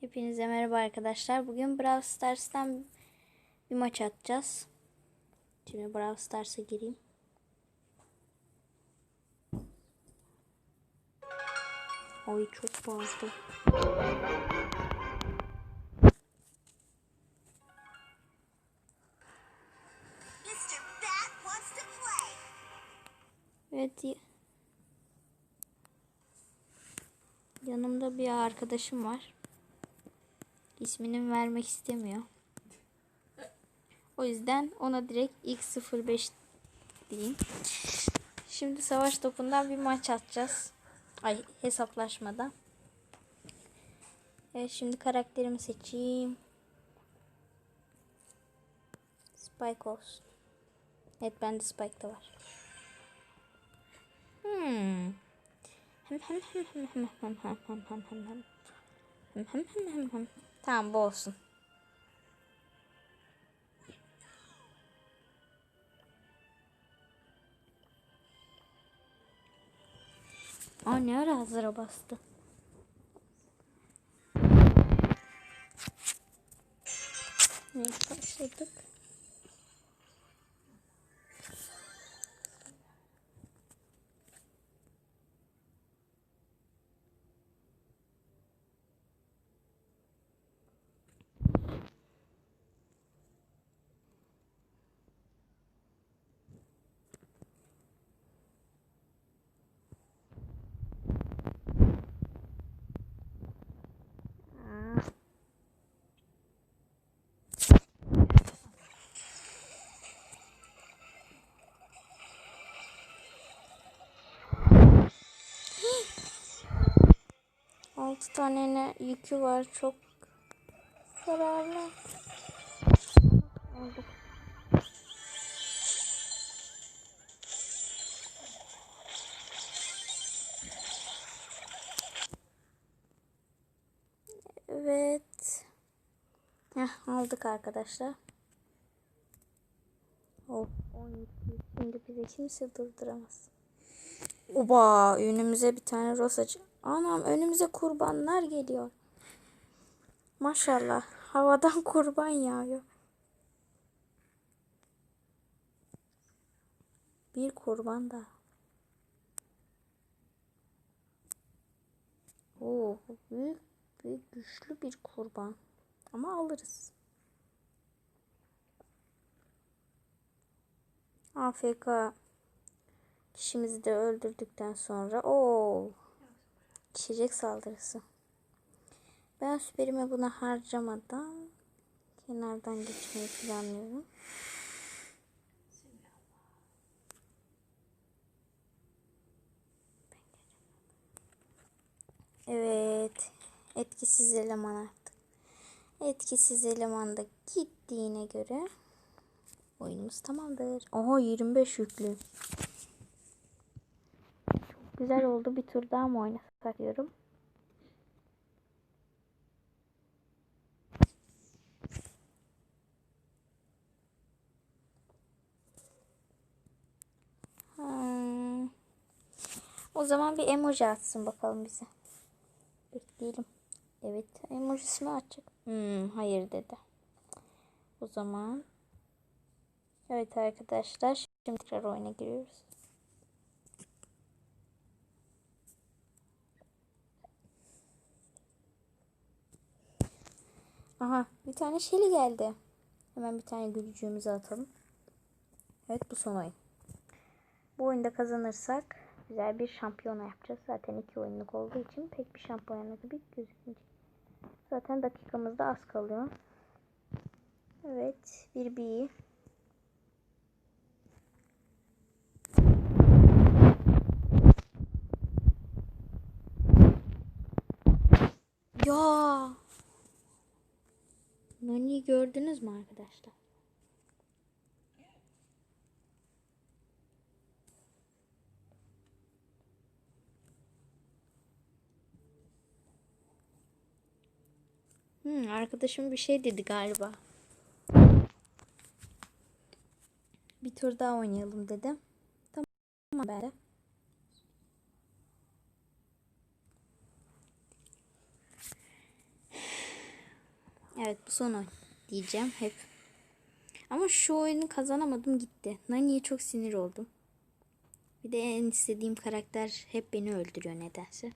Hepinize merhaba arkadaşlar. Bugün Brawl Stars'tan bir maç atacağız. Şimdi Brawl Stars'a gireyim. Ay çok play. Evet. Yanımda bir arkadaşım var. İsmini vermek istemiyor. O yüzden ona direkt X05 diyeyim. Şimdi savaş topundan bir maç atacağız. Ay hesaplaşmadan. Evet şimdi karakterimi seçeyim. Spike olsun. Evet bende Spike da var. Hmm. Hem hem hem hem hem hem hem hem hem. Hem hem hem hem hem. Tamam bu olsun. Aa ne ara hazıra bastı. Evet başladık. Altı tane ne yükü var çok zararlı. Aldık. Evet. Heh, aldık arkadaşlar. Oh, 12. Şimdi bizi kimse durduramaz. Oba önümüze bir tane rosacı. Anam önümüze kurbanlar geliyor. Maşallah havadan kurban yağıyor. Bir kurban da. Oo, büyük, büyük güçlü bir kurban. Ama alırız. AFK kişimizi de öldürdükten sonra o kişilik saldırısı. Ben süperimi buna harcamadan kenardan geçmeyi planlıyorum. Evet. Etkisiz eleman artık. Etkisiz eleman da gittiğine göre oyunumuz tamamdır. Oha 25 yüklü. Güzel oldu. Bir tur daha mı oynasak diyorum. Hmm. O zaman bir emoji atsın bakalım bize. Bekleyelim. Evet emojisini açacak. Hmm, hayır dedi. O zaman Evet arkadaşlar şimdi tekrar oyuna giriyoruz. Aha bir tane Shelly geldi. Hemen bir tane gülücüğümüzü atalım. Evet bu son oyun. Bu oyunda kazanırsak güzel bir şampiyona yapacağız. Zaten iki oyunluk olduğu için pek bir şampiyona gibi gözükmeyecek. Zaten dakikamız da az kalıyor. Evet bir bir. Ya. Nani gördünüz mü arkadaşlar? Hmm, arkadaşım bir şey dedi galiba. Bir tur daha oynayalım dedim. Tamam ben de. Evet bu son oyun diyeceğim hep. Ama şu oyunu kazanamadım gitti. Nani'ye çok sinir oldum. Bir de en istediğim karakter hep beni öldürüyor nedense.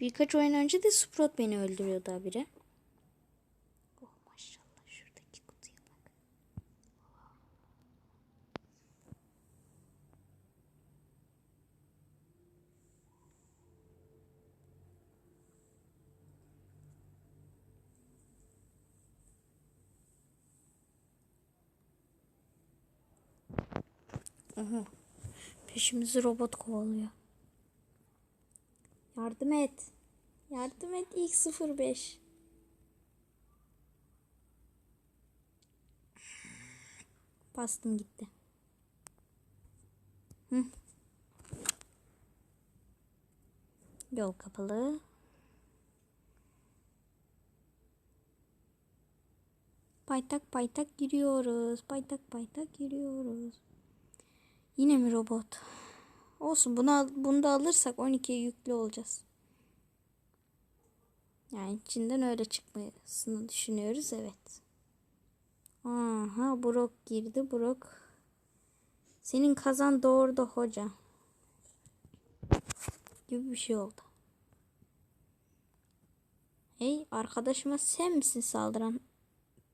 Birkaç oyun önce de Sprout beni öldürüyordu habire. Oha. Peşimizi robot kovalıyor. Yardım et. Yardım et ilk 05. Bastım gitti. Hı. Yol kapalı. Paytak paytak giriyoruz. Paytak paytak giriyoruz. Yine mi robot? Olsun bunu, bunu da alırsak 12'ye yüklü olacağız. Yani içinden öyle çıkmasını düşünüyoruz evet. Aha Brock girdi Brock. Senin kazan doğurdu hoca. Gibi bir şey oldu. Hey arkadaşıma sen misin saldıran?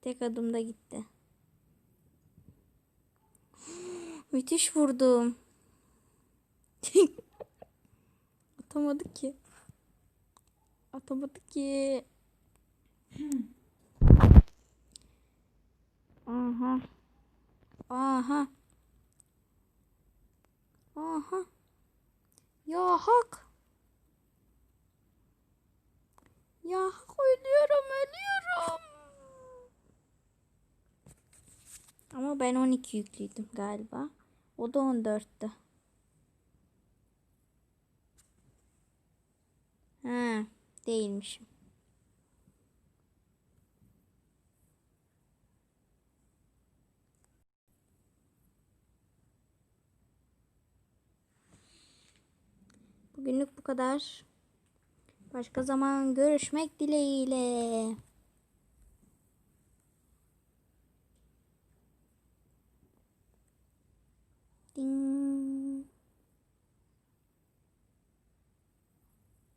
Tek adımda gitti. Müthiş vurdum. Atamadık ki. Atamadık ki. Aha. Aha. Aha. Ya hak. Ya hak Ama ben 12 yüklüydüm galiba. O da 14'tü. Ha, değilmişim. Bugünlük bu kadar. Başka zaman görüşmek dileğiyle.